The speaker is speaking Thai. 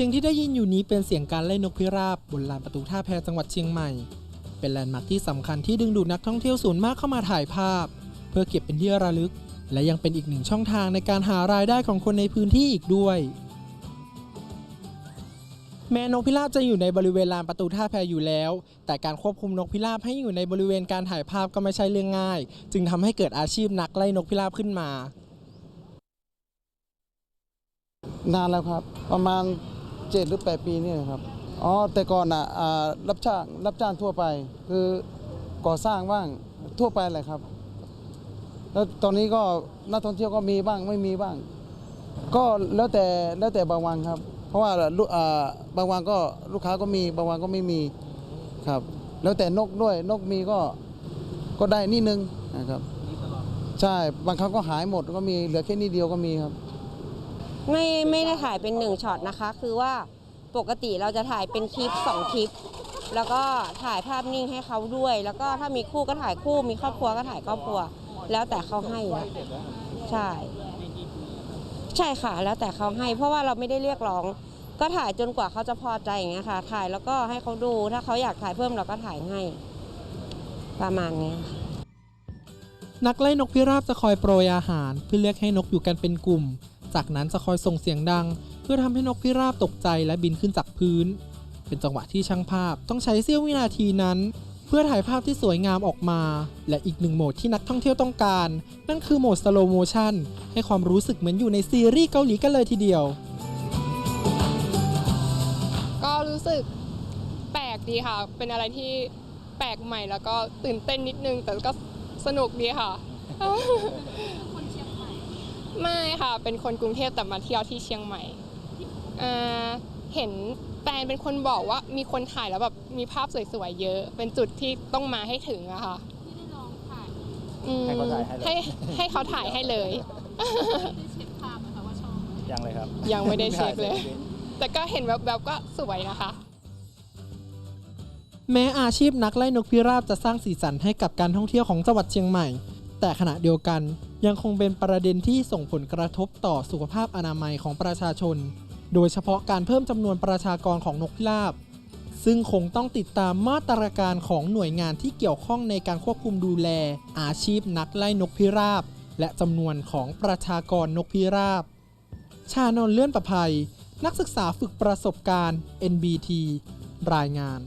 สียงที่ได้ยินอยู่นี้เป็นเสียงการไล่นกพิราบบนลานประตูท่าแพจังหวัดเชียงใหม่ เป็นแลนด์มาร์คที่สำคัญที่ดึงดูดนักท่องเที่ยวส่วนมากเข้ามาถ่ายภาพ เพื่อเก็บเป็นที่ระลึก และยังเป็นอีกหนึ่งช่องทางในการหารายได้ของคนในพื้นที่อีกด้วย แม้นกพิราบจะอยู่ในบริเวณลานประตูท่าแพอยู่แล้ว แต่การควบคุมนกพิราบให้อยู่ในบริเวณการถ่ายภาพก็ไม่ใช่เรื่องง่าย จึงทำให้เกิดอาชีพนักไล่นกพิราบขึ้นมานานแล้วครับ ประมาณ เจ็ดหรือแปดปีนี่ครับ อ๋อ แต่ก่อนอะอ่ารับจ้างรับจ้างทั่วไป คือก่อสร้างบ้างทั่วไปแหละครับ แล้วตอนนี้ก็นักท่องเที่ยวก็มีบ้างไม่มีบ้าง ก็แล้วแต่แล้วแต่บางวันครับ เพราะว่าลูกอ่าบางวันก็ลูกค้าก็มีบางวันก็ไม่มีครับ แล้วแต่นกด้วยนกมีก็ก็ได้นิดนึงนะครับ ใช่บางครั้งก็หายหมดก็มีเหลือแค่นิดเดียวก็มีครับ ไม่ไม่ได้ถ่ายเป็นหนึ่งช็อตนะคะ คือว่าปกติเราจะถ่ายเป็นคลิปสองคลิป แล้วก็ถ่ายภาพนิ่งให้เขาด้วย แล้วก็ถ้ามีคู่ก็ถ่ายคู่มีครอบครัวก็ถ่ายครอบครัว แล้วแต่เขาให้อะใช่ ใช่ค่ะ แล้วแต่เขาให้ เพราะว่าเราไม่ได้เรียกร้อง ก็ถ่ายจนกว่าเขาจะพอใจอย่างเงี้ยค่ะ ถ่ายแล้วก็ให้เขาดูถ้าเขาอยากถ่ายเพิ่มเราก็ถ่ายให้ ประมาณนี้นักไล่นกพิราบจะคอยโปรยอาหารเพื่อเรียกให้นกอยู่กันเป็นกลุ่ม จากนั้นจะคอยส่งเสียงดัง เพื่อทำให้นกพิราบตกใจและบินขึ้นจากพื้น เป็นจังหวะที่ช่างภาพต้องใช้เสี้ยววินาทีนั้น เพื่อถ่ายภาพที่สวยงามออกมา และอีกหนึ่งโหมดที่นักท่องเที่ยวต้องการ นั่นคือโหมด slow motion ให้ความรู้สึกเหมือนอยู่ในซีรีส์เกาหลีกันเลยทีเดียว ก็รู้สึกแปลกดีค่ะ เป็นอะไรที่แปลกใหม่แล้วก็ตื่นเต้นนิดนึง แต่ก็สนุกดีค่ะ ไม่ค่ะ เป็นคนกรุงเทพแต่มาเที่ยวที่เชียงใหม่อ่าเห็นแฟนเป็นคนบอกว่ามีคนถ่ายแล้วแบบมีภาพสวยๆเยอะ เป็นจุดที่ต้องมาให้ถึงอะค่ะอืมให้ให้เขาถ่ายให้เลยยังเลยครับยังไม่ได้เช็คเลย แต่ก็เห็นแบบแบบๆก็สวยนะคะ แม้อาชีพนักไล่นกพิราบจะสร้างสีสันให้กับการท่องเที่ยวของจังหวัดเชียงใหม่ แต่ขณะเดียวกัน ยังคงเป็นประเด็นที่ส่งผลกระทบต่อสุขภาพอนามัยของประชาชน โดยเฉพาะการเพิ่มจำนวนประชากรของนกพิราบ ซึ่งคงต้องติดตามมาตรการของหน่วยงานที่เกี่ยวข้องในการควบคุมดูแล อาชีพนักไล่นกพิราบ และจำนวนของประชากรนกพิราบ ชานนเลื่อนประภัย นักศึกษาฝึกประสบการณ์ NBT รายงาน